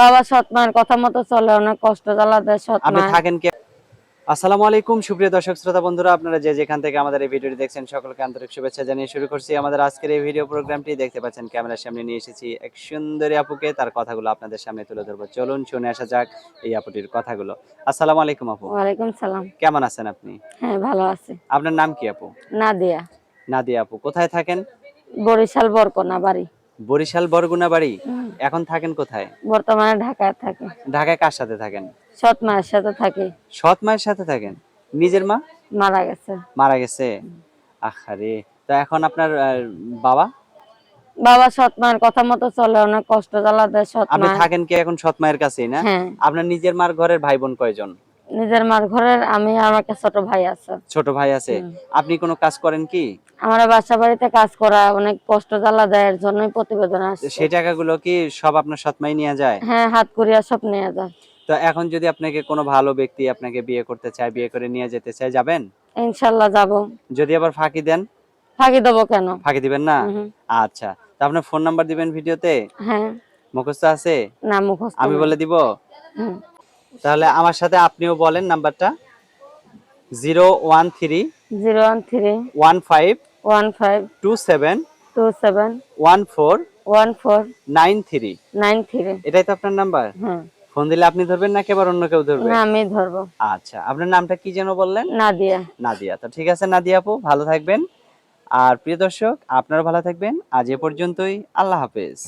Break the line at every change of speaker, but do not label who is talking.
বাবা সৎ মায়ের কথা মতো চলে অনেক কষ্ট জ্বালা দেয় সৎ
আপনি থাকেন কি? আসসালামু আলাইকুম সুপ্রিয় দর্শক শ্রোতা বন্ধুরা আপনারা যে যেখান থেকে আমাদের এই ভিডিওটি দেখছেন সকলকে আন্তরিক শুভেচ্ছা জানিয়ে শুরু করছি। আমাদের আজকের এই ভিডিও প্রোগ্রামটি দেখতে পাচ্ছেন ক্যামেরার সামনে নিয়ে এসেছি এক সুন্দরী আপুকে তার কথাগুলো আপনাদের সামনে তুলে ধরবো। চলুন শুনে আসা যাক এই আপুটির কথাগুলো। আসসালামু আলাইকুম আপু।
ওয়ালাইকুম সালাম।
কেমন আছেন আপনি?
হ্যাঁ ভালো আছে।
আপনার নাম কি আপু?
নাদিয়া।
নাদিয়া আপু কোথায় থাকেন?
বরিশাল বরকনা বাড়ি।
বরিশাল বরগুনা বাড়ি? এখন থাকেন কোথায়?
বর্তমানে ঢাকায় থাকে।
ঢাকায় কার সাথে থাকেন?
সৎ মায়ের সাথে থাকি।
সৎ মায়ের সাথে থাকেন? নিজের মা?
মারা গেছে।
মারা গেছে? আখারে তো এখন আপনার বাবা?
বাবা সৎ মায়ের কথা মতো চলে অনেক কষ্ট জ্বালা দেয় সৎ
আপনি থাকেন কি এখন সৎ মায়ের কাছেই না?
হ্যাঁ।
আপনার নিজের মার ঘরের ভাই বোন কয়জন?
নিজের মার ঘরের আমি আর আমার ছোট ভাই আছে।
ছোট ভাই আছে। আপনি কোনো কাজ করেন কি?
আমার বাসা বাড়িতে কাজ করা অনেক কষ্ট জ্বালা দেয় এর জন্যই প্রতিবেদন
তো
আসছে।
সেই টাকাগুলো কি সব আপনার সৎ মাই নিয়ে যায়?
হ্যাঁ হাত করিয়া সব নিয়ে যায়।
তো এখন যদি আপনাকে কোনো ভালো ব্যক্তি আপনাকে বিয়ে করতে চায় বিয়ে করে নিয়ে যেতে চায় যাবেন?
ইনশাল্লাহ যাব।
যদি আবার ফাঁকি দেন?
ফাঁকি দেবো কেন?
ফাঁকি দিবেন না? আচ্ছা। তো আপনার ফোন নাম্বার দিবেন ভিডিওতে?
হ্যাঁ।
মুখস্থ আছে?
না মুখস্থ
আমি বলে দিব?
হুম।
তাহলে আমার সাথে আপনিও বলেন নাম্বারটা। Zero one three
zero one three
one five
one five
two seven
two seven
one four
one four
nine three.
Nine three
এটাই তো আপনার নাম্বার?
হ্যাঁ
ফোন দিলে আপনি ধরবেন না কেবল অন্য কেউ ধরবে?
না আমি ধরবো
আচ্ছা আপনার নামটা কি যেন বললেন?
নাদিয়া।
নাদিয়া। তো ঠিক আছে নাদিয়া আপু ভালো থাকবেন। আর প্রিয় দর্শক আপনারা ভালো থাকবেন। আজ এ পর্যন্তই আল্লাহ হাফেজ।